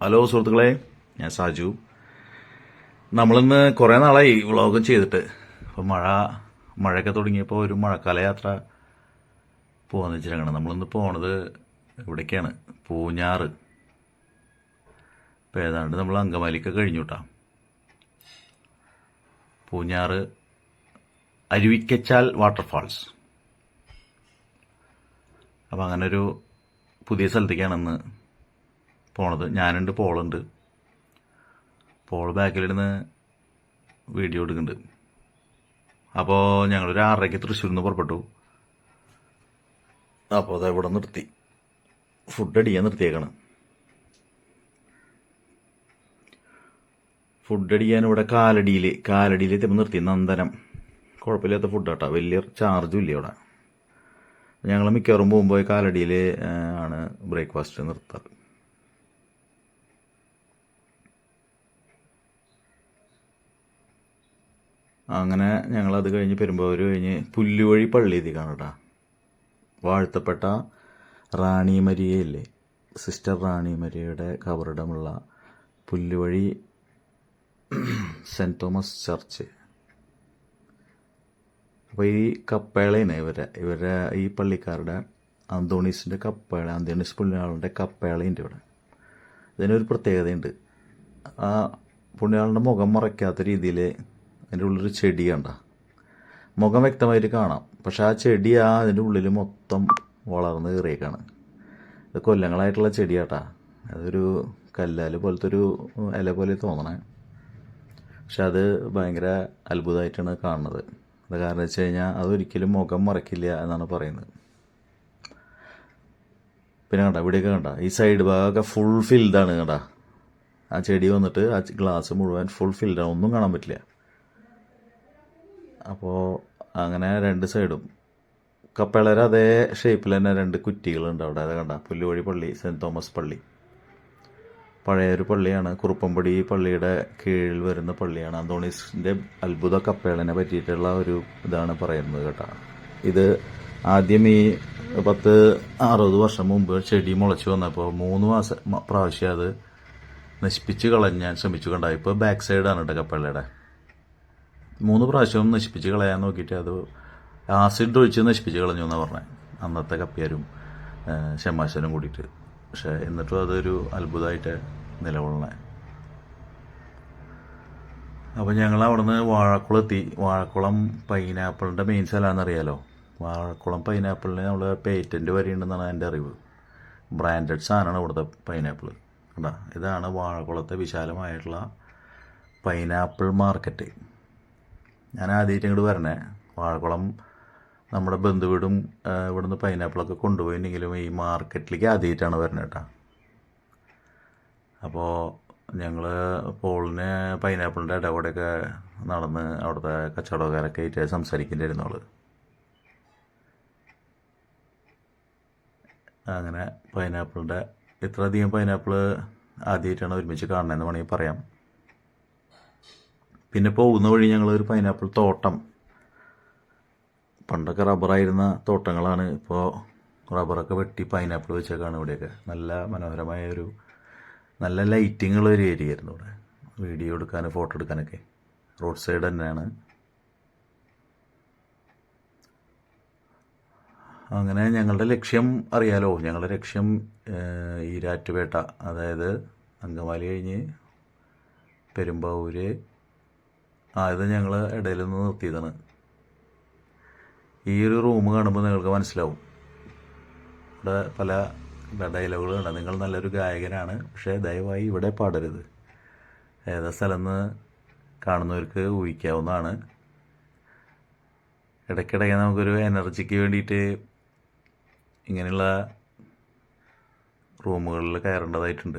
Hello സുഹൃത്തുക്കളെ. ഞാൻ സാജു. നമ്മളിന്ന് കുറേ നാളായി വ്ളോഗ് ചെയ്തിട്ട്. അപ്പോൾ മഴ മഴയൊക്കെ തുടങ്ങിയപ്പോൾ ഒരു മഴക്കാല യാത്ര പോകാന്ന് വെച്ചിട്ടാണ് നമ്മളിന്ന് പോണത് ഇവിടേക്കാണ് പൂഞ്ഞാറ്. ഇപ്പോൾ ഏതാണ്ട് നമ്മൾ അങ്കമാലിക്ക് കഴിഞ്ഞു കേട്ടോ പൂഞ്ഞാറ് അരുവിക്കച്ചാൽ വാട്ടർഫാൾസ്. അപ്പോൾ അങ്ങനൊരു പുതിയ സ്ഥലത്തേക്കാണ് ഇന്ന് പോണത്. ഞാനുണ്ട് പോളുണ്ട്. പോൾ ബാക്കിലിരുന്ന് വീഡിയോ എടുക്കുന്നുണ്ട്. അപ്പോൾ ഞങ്ങളൊരു ആറരയ്ക്ക് തൃശ്ശൂരിൽ നിന്ന് പുറപ്പെട്ടു. അപ്പോൾ അത് ഇവിടെ നിർത്തി. ഫുഡ് അടിക്കാൻ നിർത്തിയേക്കാണ്. ഫുഡ് അടിക്കാൻ ഇവിടെ കാലടിയിൽ കാലടിയിൽ എത്തിയപ്പോൾ നിർത്തി. നന്ദനം. കുഴപ്പമില്ലാത്ത ഫുഡ് കേട്ടോ. വലിയ ചാർജും ഇല്ല ഇവിടെ. ഞങ്ങൾ മിക്കവാറും പോകുമ്പോൾ കാലടിയിൽ ആണ് ബ്രേക്ക്ഫാസ്റ്റ് നിർത്താറ്. അങ്ങനെ ഞങ്ങൾ അത് കഴിഞ്ഞ് പെരുമ്പാവൂർ കഴിഞ്ഞ് പുല്ലുവഴി പള്ളി എത്തി കാണട്ടാ വാഴ്ത്തപ്പെട്ട റാണി മരിയയില്ലേ? സിസ്റ്റർ റാണി മരിയയുടെ കബറിടമുള്ള പുല്ലുവഴി സെന്റ് തോമസ് ചർച്ച്. അപ്പോൾ ഈ കപ്പേളയാണ് ഇവരെ ഇവരെ ഈ പള്ളിക്കാരുടെ അന്തോണീസിന്റെ കപ്പേള അന്തോണീസ് പുണ്യാളന്റെ കപ്പേളയുണ്ട് ഇവിടെ. ഇതിനൊരു പ്രത്യേകതയുണ്ട്. ആ പുണ്യാളന്റെ മുഖം മറയ്ക്കാത്ത രീതിയിൽ അതിന്റെ ഉള്ളിലൊരു ചെടി കണ്ട മുഖം വ്യക്തമായിട്ട് കാണാം. പക്ഷെ ആ ചെടി ആ അതിന്റെ ഉള്ളിൽ മൊത്തം വളർന്ന് കയറിയേക്കാണ്. ഇത് കൊല്ലങ്ങളായിട്ടുള്ള ചെടിയാട്ടാ. അതൊരു കല്ലാൽ പോലത്തെ ഒരു ഇല പോലെ തോന്നണേ. പക്ഷെ അത് ഭയങ്കര അത്ഭുതമായിട്ടാണ് കാണുന്നത്. അത് കാരണം വെച്ച് കഴിഞ്ഞാൽ അതൊരിക്കലും മുഖം മറക്കില്ല എന്നാണ് പറയുന്നത്. പിന്നെ കണ്ട ഇവിടെയൊക്കെ കണ്ട. ഈ സൈഡ് ഭാഗമൊക്കെ ഫുൾ ഫിൽഡാണ് കണ്ട. ആ ചെടി വന്നിട്ട് ആ ഗ്ലാസ് മുഴുവൻ ഫുൾ ഫിൽഡാണ് ഒന്നും കാണാൻ പറ്റില്ല. അപ്പോൾ അങ്ങനെ രണ്ട് സൈഡും. കപ്പേളര അതേ ഷേപ്പിൽ തന്നെ രണ്ട് കുറ്റികളുണ്ട് അവിടെ. അത് കണ്ട പുല്ലുവഴി പള്ളി സെന്റ് തോമസ് പള്ളി. പഴയൊരു പള്ളിയാണ്. കുറുപ്പമ്പടി പള്ളിയുടെ കീഴിൽ വരുന്ന പള്ളിയാണ്. അന്തോണീസിന്റെ അത്ഭുത കപ്പേളനെ പറ്റിയിട്ടുള്ള ഒരു ഇതാണ് പറയുന്നത് കേട്ടോ. ഇത് ആദ്യം ഈ പത്ത് അറുപത് വർഷം മുമ്പ് ചെടി മുളച്ചു വന്നപ്പോൾ മൂന്ന് മാസം പ്രാവശ്യം അത് നശിപ്പിച്ച് കളഞ്ഞാൻ ശ്രമിച്ചു കണ്ട. ഇപ്പോൾ ബാക്ക് സൈഡാണ് കേട്ടോ കപ്പേളയുടെ മൂന്ന് പ്രാവശ്യവും നശിപ്പിച്ച് കളയാൻ നോക്കിയിട്ട് അത് ആസിഡ് ഒഴിച്ച് നശിപ്പിച്ച് കളഞ്ഞു എന്നാണ് പറഞ്ഞത് അന്നത്തെ കപ്പിയാരും ഷമാശനും കൂടിയിട്ട്. പക്ഷേ എന്നിട്ടും അതൊരു അത്ഭുതമായിട്ട് നിലകൊള്ളണേ. അപ്പോൾ ഞങ്ങൾ അവിടുന്ന് വാഴക്കുളം എത്തി. വാഴക്കുളം പൈനാപ്പിളിന്റെ മെയിൻ സ്ഥലമാണെന്ന് അറിയാലോ വാഴക്കുളം പൈനാപ്പിളിന് നമ്മൾ പേറ്റന്റ് വരെയുണ്ടെന്നാണ് എന്റെ അറിവ്. ബ്രാൻഡഡ് സാധനമാണ് ഇവിടുത്തെ പൈനാപ്പിൾ കണ്ടാ? ഇതാണ് വാഴക്കുളത്തെ വിശാലമായിട്ടുള്ള പൈനാപ്പിൾ മാർക്കറ്റ് ഞാൻ ആദ്യമായിട്ട് ഇങ്ങോട്ട് വരണേ. വാഴക്കുളം നമ്മുടെ ബന്ധുവീടും ഇവിടുന്ന് പൈനാപ്പിളൊക്കെ കൊണ്ടുപോയിട്ടുണ്ടെങ്കിലും ഈ മാർക്കറ്റിലേക്ക് ആദ്യമായിട്ടാണ് വരുന്നത് കേട്ടോ അപ്പോൾ ഞങ്ങൾ പോളിന് പൈനാപ്പിളിന്റെ ഇടപാടൊക്കെ നടന്ന് അവിടുത്തെ കച്ചവടക്കാരൊക്കെ ആയിട്ട് സംസാരിക്കേണ്ടിയിരുന്നു അവൾ. അങ്ങനെ പൈനാപ്പിളിന്റെ ഇത്രയധികം പൈനാപ്പിൾ ആദ്യമായിട്ടാണ് ഒരുമിച്ച് കാണണമെന്ന് വേണമെങ്കിൽ പറയാം. പിന്നെ പോകുന്ന വഴി ഞങ്ങൾ ഒരു പൈനാപ്പിൾ തോട്ടം. പണ്ടൊക്കെ റബ്ബറായിരുന്ന തോട്ടങ്ങളാണ്. ഇപ്പോൾ റബ്ബറൊക്കെ വെട്ടി പൈനാപ്പിൾ വെച്ചേക്കാണ് ഇവിടെയൊക്കെ. നല്ല മനോഹരമായ ഒരു നല്ല ലൈറ്റിംഗ് ഉള്ള ഒരു ഏരിയ ആയിരുന്നു ഇവിടെ. വീഡിയോ എടുക്കാനും ഫോട്ടോ എടുക്കാനൊക്കെ. റോഡ് സൈഡ് തന്നെയാണ്. അങ്ങനെ ഞങ്ങളുടെ ലക്ഷ്യം അറിയാലോ? ഞങ്ങളുടെ ലക്ഷ്യം ഈരാറ്റുപേട്ട. അതായത് അങ്കമാലി കഴിഞ്ഞ് പെരുമ്പാവൂര് ആ ഇത് ഞങ്ങൾ ഇടയിൽ നിന്ന് നിർത്തിയതാണ്. ഈ ഒരു റൂം കാണുമ്പോൾ നിങ്ങൾക്ക് മനസ്സിലാവും. ഇവിടെ പല ഡയലോഗുകളുണ്ട് നിങ്ങൾ നല്ലൊരു ഗായകനാണ് പക്ഷേ ദയവായി ഇവിടെ പാടരുത്. ഏതാ സ്ഥലം നിന്ന് കാണുന്നവർക്ക് ഊഹിക്കാവുന്നതാണ്. ഇടയ്ക്കിടയ്ക്ക് നമുക്കൊരു എനർജിക്ക് വേണ്ടിയിട്ട് ഇങ്ങനെയുള്ള റൂമുകളിൽ കയറേണ്ടതായിട്ടുണ്ട്.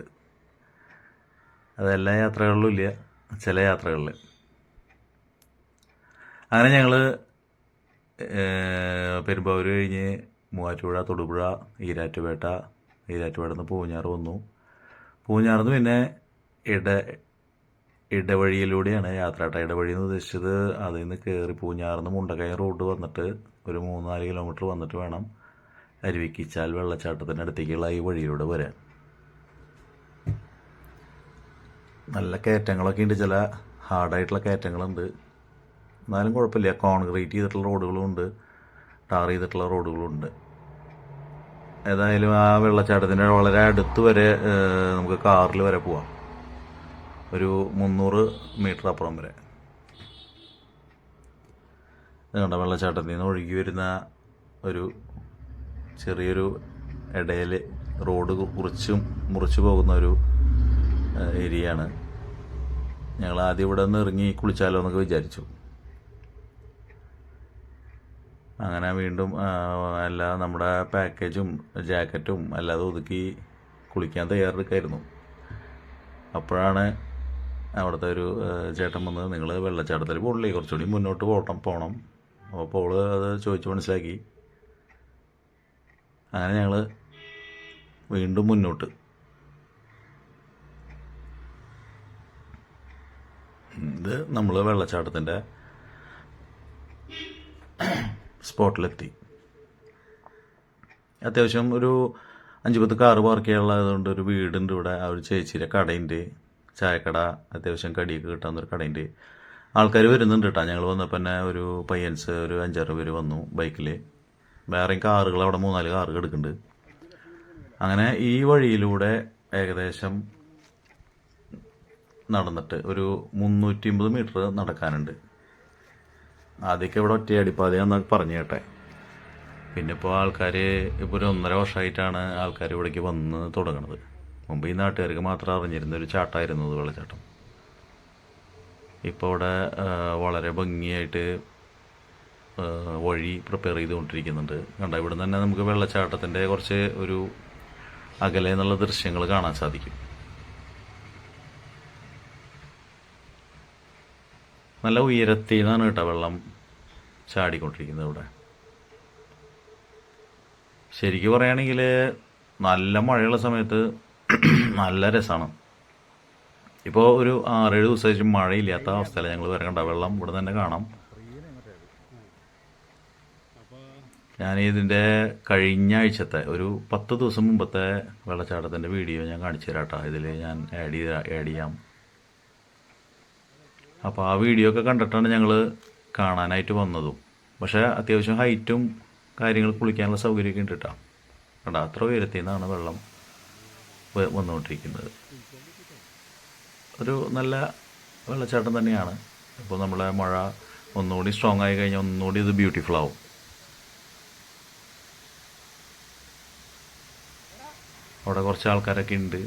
അതെല്ലാ യാത്രകളിലും ഇല്ല ചില യാത്രകളിൽ അങ്ങനെ ഞങ്ങൾ പെരുമ്പാവൂർ കഴിഞ്ഞ് മൂവാറ്റുപുഴ തൊടുപുഴ ഈരാറ്റുപേട്ട ഈരാറ്റുപേട്ട നിന്ന് പൂഞ്ഞാറ് വന്നു. പൂഞ്ഞാറിന്ന് പിന്നെ ഇട ഇടവഴിയിലൂടെയാണ് യാത്ര കേട്ടോ ഇടവഴി എന്ന് ഉദ്ദേശിച്ചത് അതിൽ നിന്ന് കയറി പൂഞ്ഞാറിന്ന് മുണ്ടക്കയം റോഡ് വന്നിട്ട് ഒരു മൂന്ന് നാല് കിലോമീറ്റർ വന്നിട്ട് വേണം അരുവിക്കിച്ചാൽ വെള്ളച്ചാട്ടത്തിന്റെ അടുത്തേക്കുള്ള ഈ വഴിയിലൂടെ വരാൻ. നല്ല കയറ്റങ്ങളൊക്കെ ഉണ്ട്. ചില ഹാർഡായിട്ടുള്ള കയറ്റങ്ങളുണ്ട്. എന്നാലും കുഴപ്പമില്ല. കോൺക്രീറ്റ് ചെയ്തിട്ടുള്ള റോഡുകളുമുണ്ട് ടാർ ചെയ്തിട്ടുള്ള റോഡുകളുമുണ്ട് ഏതായാലും ആ വെള്ളച്ചാട്ടത്തിന്റെ വളരെ അടുത്ത് വരെ നമുക്ക് കാറിൽ വരെ പോവാം. ഒരു മുന്നൂറ് മീറ്റർ അപ്പുറം വരെ. കണ്ട? വെള്ളച്ചാട്ടത്തിൽ നിന്ന് ഒഴുകി വരുന്ന ഒരു ചെറിയൊരു ഇടയിൽ റോഡ് കുറിച്ചും മുറിച്ചു പോകുന്ന ഒരു ഏരിയയാണ്. ഞങ്ങൾ ആദ്യം ഇവിടെ നിന്ന് ഇറങ്ങി കുളിച്ചാലോ എന്നൊക്കെ വിചാരിച്ചു. അങ്ങനെ വീണ്ടും എല്ലാ നമ്മുടെ പാക്കേജും ജാക്കറ്റും അല്ലാതെ ഒതുക്കി കുളിക്കാൻ തയ്യാറെടുക്കായിരുന്നു. അപ്പോഴാണ് അവിടുത്തെ ഒരു ചേട്ടൻ വന്ന് നിങ്ങൾ വെള്ളച്ചാട്ടത്തിൽ പോകണില്ലേ കുറച്ചുകൂടി മുന്നോട്ട് പോകണം പോകണം അപ്പോൾ പോൾ അത് ചോദിച്ച് മനസ്സിലാക്കി. അങ്ങനെ ഞങ്ങൾ വീണ്ടും മുന്നോട്ട്. ഇത് നമ്മൾ വെള്ളച്ചാട്ടത്തിന്റെ സ്പോട്ടിലെത്തി. അത്യാവശ്യം ഒരു അഞ്ച് പത്ത് കാറ് പാർക്ക് ചെയ്യാനുള്ളതുകൊണ്ട് ഒരു വീടുണ്ട് ഇവിടെ. ആ ഒരു ചേച്ചിയുടെ കടയുണ്ട്. ചായക്കട അത്യാവശ്യം കടിയൊക്കെ കിട്ടാവുന്ന ഒരു കടയുണ്ട്. ആൾക്കാർ വരുന്നുണ്ട് കേട്ടോ. ഞങ്ങൾ വന്നപ്പോൾ തന്നെ ഒരു പയ്യൻസ് ഒരു അഞ്ചാറ് പേര് വന്നു ബൈക്കിൽ വേറെയും കാറുകൾ അവിടെ മൂന്നാൽ കാറുകൾ എടുക്കുന്നുണ്ട് അങ്ങനെ ഈ വഴിയിലൂടെ ഏകദേശം നടന്നിട്ട് ഒരു മുന്നൂറ്റി അമ്പത് മീറ്റർ നടക്കാനുണ്ട്. ആദ്യമൊക്കെ ഇവിടെ ഒറ്റയടിപ്പാതയാന്ന് പറഞ്ഞു കേട്ടെ. പിന്നെ ഇപ്പോൾ ആൾക്കാർ ഇപ്പോൾ ഒരു ഒന്നര വർഷമായിട്ടാണ് ആൾക്കാർ ഇവിടേക്ക് വന്ന് തുടങ്ങുന്നത് മുമ്പ് ഈ നാട്ടുകാർക്ക് മാത്രം അറിഞ്ഞിരുന്ന ഒരു ചാട്ടമായിരുന്നു അത് വെള്ളച്ചാട്ടം. ഇപ്പോൾ ഇവിടെ വളരെ ഭംഗിയായിട്ട് വഴി പ്രിപ്പയർ ചെയ്തുകൊണ്ടിരിക്കുന്നുണ്ട്. കണ്ട ഇവിടെ തന്നെ നമുക്ക് വെള്ളച്ചാട്ടത്തിന്റെ കുറച്ച് ഒരു അകലെ എന്നുള്ള ദൃശ്യങ്ങൾ കാണാൻ സാധിക്കും. നല്ല ഉയരത്തിൽ നിന്നാണ് കേട്ടോ വെള്ളം ചാടിക്കൊണ്ടിരിക്കുന്നത് ഇവിടെ. ശരിക്കും പറയുകയാണെങ്കിൽ നല്ല മഴയുള്ള സമയത്ത് നല്ല രസമാണ് ഇപ്പോൾ ഒരു ആറേഴ് ദിവസമായിട്ട് മഴയില്ലാത്ത അവസ്ഥയിലാണ് ഞങ്ങൾ വരണ്ട വെള്ളം ഇവിടെ തന്നെ കാണാം. ഞാൻ ഇതിന്റെ കഴിഞ്ഞ ആഴ്ചത്തെ ഒരു പത്ത് ദിവസം മുമ്പത്തെ വെള്ളച്ചാട്ടത്തിന്റെ വീഡിയോ ഞാൻ കാണിച്ചു തരാം കേട്ടോ. ഇതിൽ ഞാൻ ആഡ് ചെയ്ത് ആഡ് ചെയ്യാം. അപ്പോൾ ആ വീഡിയോ ഒക്കെ കണ്ടിട്ടാണ് ഞങ്ങൾ കാണാനായിട്ട് വന്നതും. പക്ഷേ അത്യാവശ്യം ഹൈറ്റും കാര്യങ്ങൾ കുളിക്കാനുള്ള സൗകര്യമൊക്കെ ഉണ്ട് കേട്ടോ കണ്ട അത്ര ഉയരത്തിൽ നിന്നാണ് വെള്ളം വന്നുകൊണ്ടിരിക്കുന്നത്. ഒരു നല്ല വെള്ളച്ചാട്ടം തന്നെയാണ്. ഇപ്പോൾ നമ്മളെ മഴ ഒന്നുകൂടി സ്ട്രോങ് ആയി കഴിഞ്ഞാൽ ഒന്നുകൂടി ഇത് ബ്യൂട്ടിഫുൾ ആവും. അവിടെ കുറച്ച് ആൾക്കാരൊക്കെ ഉണ്ട്.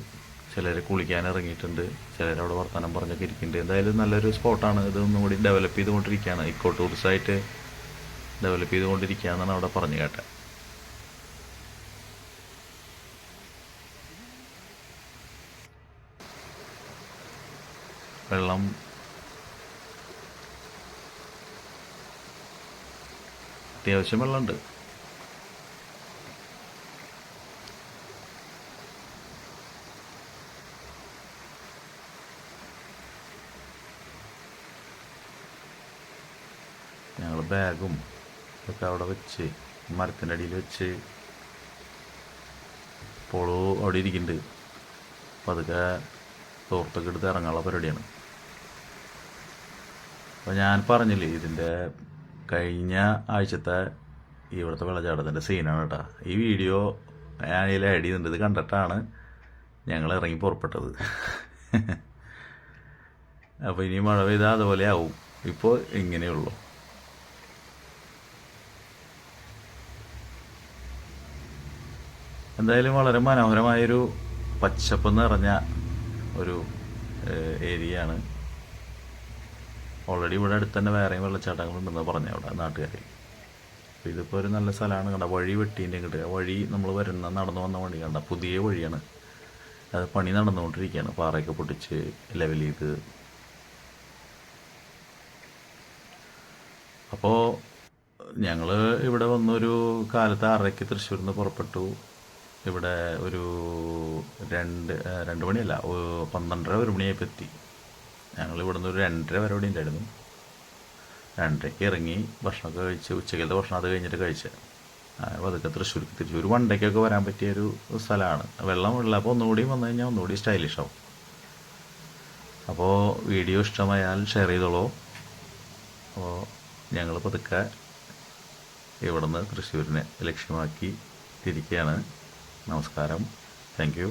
ചിലർ കുളിക്കാൻ ഇറങ്ങിയിട്ടുണ്ട് ചിലർ അവിടെ വർത്തമാനം പറഞ്ഞൊക്കെ ഇരിക്കുന്നുണ്ട്. എന്തായാലും നല്ലൊരു സ്പോട്ടാണ്. ഇത് ഒന്നും കൂടി ഡെവലപ്പ് ചെയ്തുകൊണ്ടിരിക്കുകയാണ്. ഇക്കോ ടൂറിസമായിട്ട് ഡെവലപ്പ് ചെയ്തുകൊണ്ടിരിക്കുകയാണെന്നാണ് അവിടെ പറഞ്ഞു കേട്ടത്. വെള്ളം. അത്യാവശ്യം വെള്ളമുണ്ട് ഞങ്ങൾ ബാഗും ഒക്കെ അവിടെ വെച്ച് മരത്തിന്റെ അടിയിൽ വെച്ച്. പോളു അവിടെ ഇരിക്കുന്നുണ്ട്. അപ്പം അതൊക്കെ തോർത്തൊക്കെ എടുത്ത് ഇറങ്ങാനുള്ള പരിപാടിയാണ്. അപ്പോൾ ഞാൻ പറഞ്ഞില്ലേ ഇതിന്റെ കഴിഞ്ഞ ആഴ്ചത്തെ ഇവിടുത്തെ വെള്ളച്ചാട്ടത്തിന്റെ സീനാണ് കേട്ടോ. ഈ വീഡിയോ ഞാൻ ഇതിൽ ആഡ് ചെയ്യുന്നുണ്ട്. ഇത് കണ്ടിട്ടാണ് ഞങ്ങൾ ഇറങ്ങി പുറപ്പെട്ടത്. അപ്പോൾ ഇനി മഴ പെയ്താൽ അതുപോലെ ആവും. ഇപ്പോൾ ഇങ്ങനെയുള്ളൂ. എന്തായാലും വളരെ മനോഹരമായൊരു പച്ചപ്പ് നിറഞ്ഞ ഒരു ഏരിയ ആണ് ഓൾറെഡി ഇവിടെ അടുത്ത് തന്നെ വേറെയും വെള്ളച്ചാട്ടങ്ങളുണ്ടെന്ന് പറഞ്ഞു അവിടെ നാട്ടുകാർ അപ്പോൾ ഇതിപ്പോൾ ഒരു നല്ല സ്ഥലമാണ് കണ്ട? വഴി വെട്ടീന്റെ കിട്ടുക വഴി നമ്മൾ വരുന്ന നടന്നു വന്ന വഴി കണ്ട? പുതിയ വഴിയാണ്. അത് പണി നടന്നുകൊണ്ടിരിക്കുകയാണ്. പാറയൊക്കെ പൊട്ടിച്ച് ലെവൽ ചെയ്ത്. അപ്പോൾ ഞങ്ങൾ ഇവിടെ വന്നൊരു കാലത്ത് ആറരയ്ക്ക് തൃശ്ശൂരിൽ നിന്ന് പുറപ്പെട്ടു. ഇവിടെ ഒരു രണ്ട് രണ്ട് മണിയല്ല പന്ത്രണ്ടര ഒരു മണിയായപ്പോൾ എത്തി. ഞങ്ങൾ ഇവിടുന്ന് ഒരു രണ്ടര വരെ ഇവിടെ ഉണ്ടായിരുന്നു. രണ്ടരയ്ക്ക് ഇറങ്ങി ഭക്ഷണമൊക്കെ കഴിച്ച് ഉച്ചക്കലത്തെ ഭക്ഷണം അത് കഴിഞ്ഞിട്ട് കഴിച്ച്. അങ്ങനെ അതൊക്കെ തൃശ്ശൂർക്ക് തൃശ്ശൂർ വണ്ടയ്ക്കൊക്കെ വരാൻ പറ്റിയ ഒരു സ്ഥലമാണ്. വെള്ളം ഉള്ളപ്പോൾ ഒന്നുകൂടി വന്നു കഴിഞ്ഞാൽ ഒന്നുകൂടി സ്റ്റൈലിഷ് ആവും. അപ്പോൾ വീഡിയോ ഇഷ്ടമായാൽ ഷെയർ ചെയ്തോളൂ. അപ്പോൾ ഞങ്ങൾ പതുക്കെ ഇവിടുന്ന് തൃശ്ശൂരിനെ ലക്ഷ്യമാക്കി തിരിക്കുകയാണ്. നമസ്കാരം താങ്ക് യു